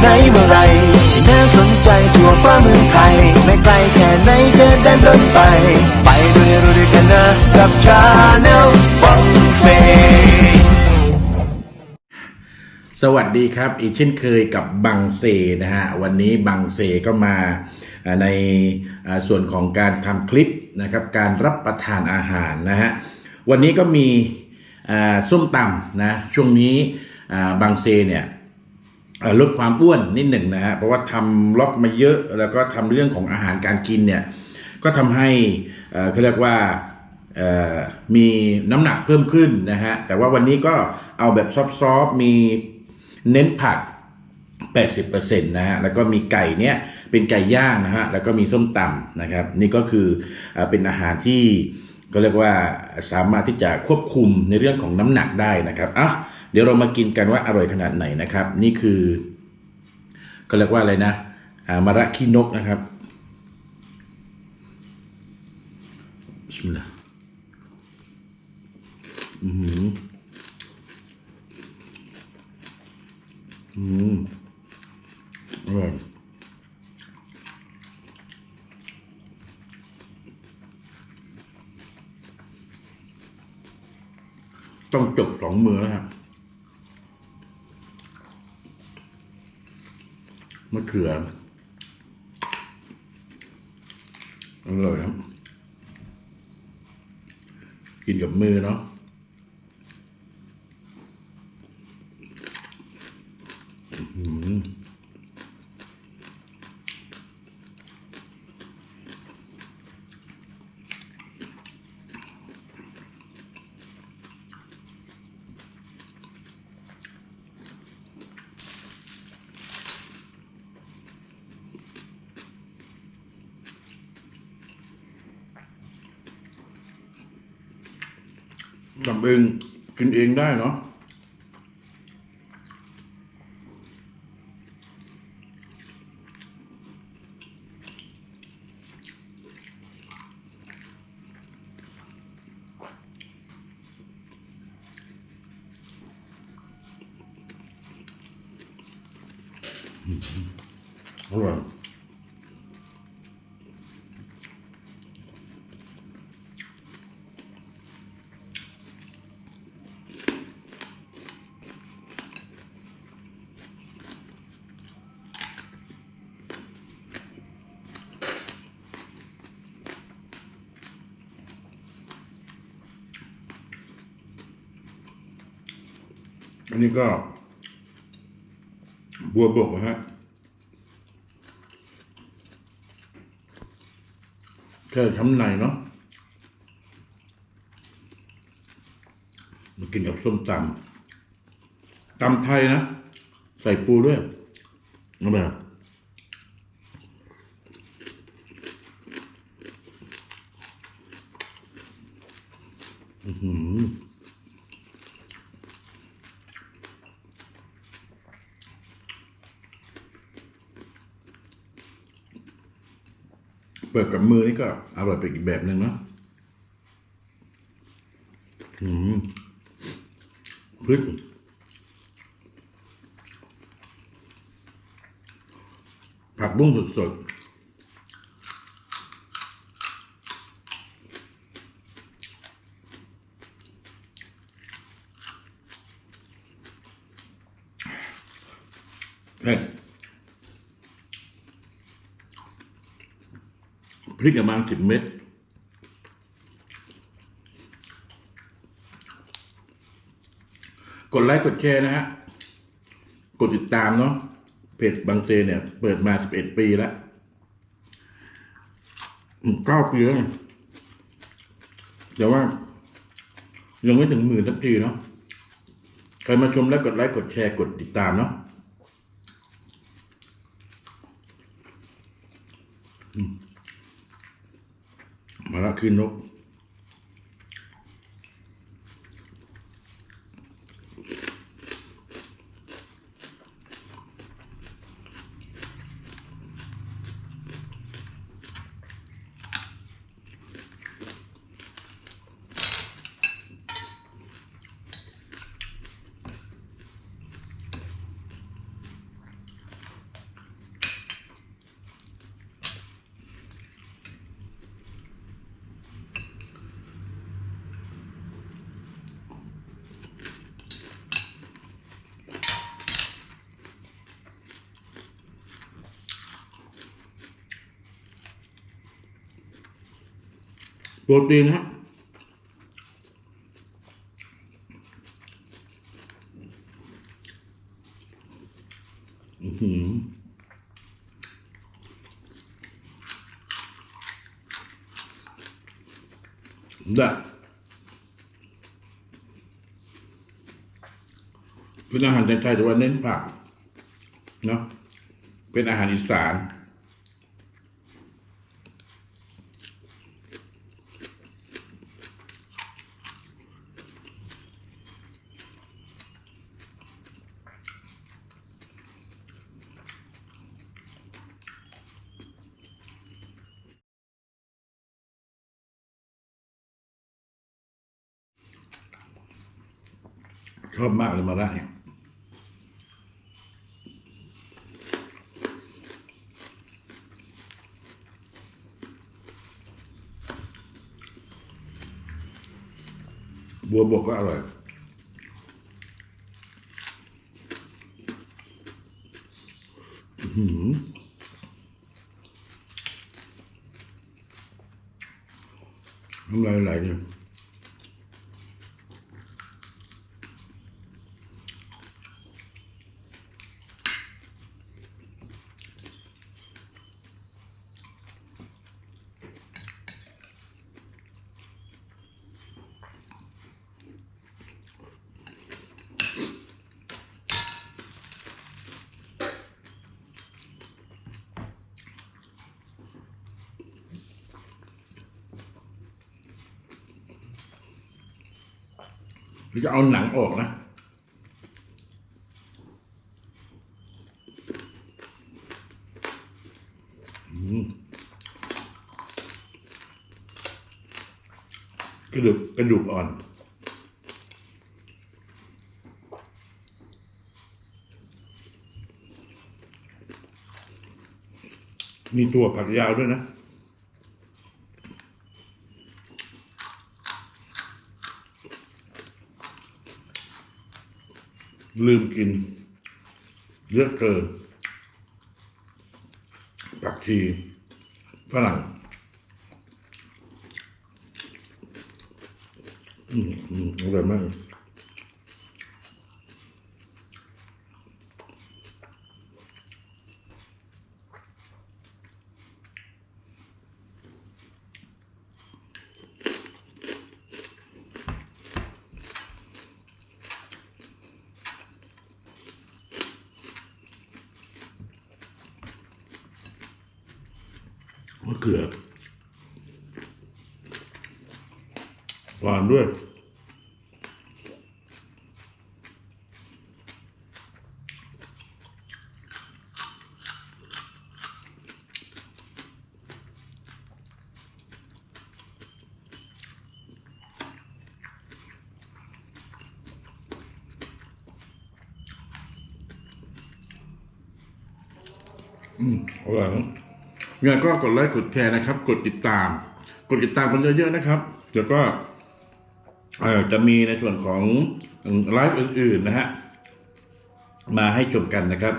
ไหนเมื่อไรน่าสนใจทั่วฟ้าเมืองไทย ไม่ไกลแค่ไหนจะเดินไป ไปด้วยรู้ด้วยกันนะกับชาแนลบังเฟสวัสดีครับ อีกเช่นเคยกับบังเซนะฮะ วันนี้บังเซก็มาในส่วนของการทำคลิปนะครับ การรับประทานอาหารนะฮะ วันนี้ก็มีส้มตำนะ ช่วงนี้อ่างเซเนี่ย ลดความอ้วนนิดหนึ่งนะฮะเพราะว่าทำล็อกมาเยอะแล้วก็ทำเรื่องของอาหารการกินเนี่ยก็ทำให้เอ่อเขาเรียกว่ามีน้ำหนักเพิ่มขึ้นนะฮะแต่ว่าวันนี้ก็เอาแบบซอฟๆมีเน้นผัก 80%นะฮะแล้วก็มีไก่เนี้ยเป็นไก่ย่างนะฮะแล้วก็มีส้มตำนะครับ นี่ก็คืออเป็นอาหารที่ ก็เรียกว่าสามารถที่จะควบคุมในเรื่องของน้ำหนักได้นะครับอะเดี๋ยวเรามากินกันว่าอร่อยขนาดไหนนะครับ นี่คือ ก็เรียกว่าอะไรนะอ่ามะระขี้นกนะครับบิสมิลลาห์อืมอืมอร่อย ต้องจบสองมือแล้วฮะมะเขืออร่อยครับกินกับมือเนาะ ทำเองกินเองได้เนาะอร่อย อันนี้ก็ บัวบกนะฮะแค่ช้ำในเนาะมากินกับส้มตำตำไทยนะ ใส่ปูด้วยเอาไปอะอื้อหือ เปิดกับมือนี่ก็อร่อยไปอีกแบบหนึ่งเนาะอืมพริกผักบุ้งสดๆเฮ้ พริกประมาณสิบเม็ดกดไลค์กดแชร์นะฮะ กดติดตามเนาะเพจบางเซเนี่ย เปิดมาสิบเอ็ดปีแล้วอืมเก้าปีแล้วนะแต่ว่า ยังไม่ถึงหมื่นสักทีเนาะใครมาชมแล้วกดไลค์กดแชร์กดติดตามเนาะอื มมา รตีนฮะอื้อหือได้เป็นอาหารไทยแต่ว่าเน้นผักเนาะเป็นอาหารอีสาน ช อบมากเลยมาระเนี่ยบัวบกก็อร่อยหือน้ำลายไหลเนี่ย หรือจะเอาหนังออกนะกระดูกกระดูกอ่อน มีตัวผักยาวด้วยนะ ลืมกินเยอะเกินผักชีฝรั่งอืมอืมอร่อยมากมะเขือหวานด้วย อืมอร่อยนะ งไงก็กดไลค์กดแชร์นะครับ กดติดตาม กดติดตามกันเยอะๆนะครับเดี๋ยวก็จะมีในส่วนของไลฟ์อื่นๆนะฮะมาให้ชมกันนะครับ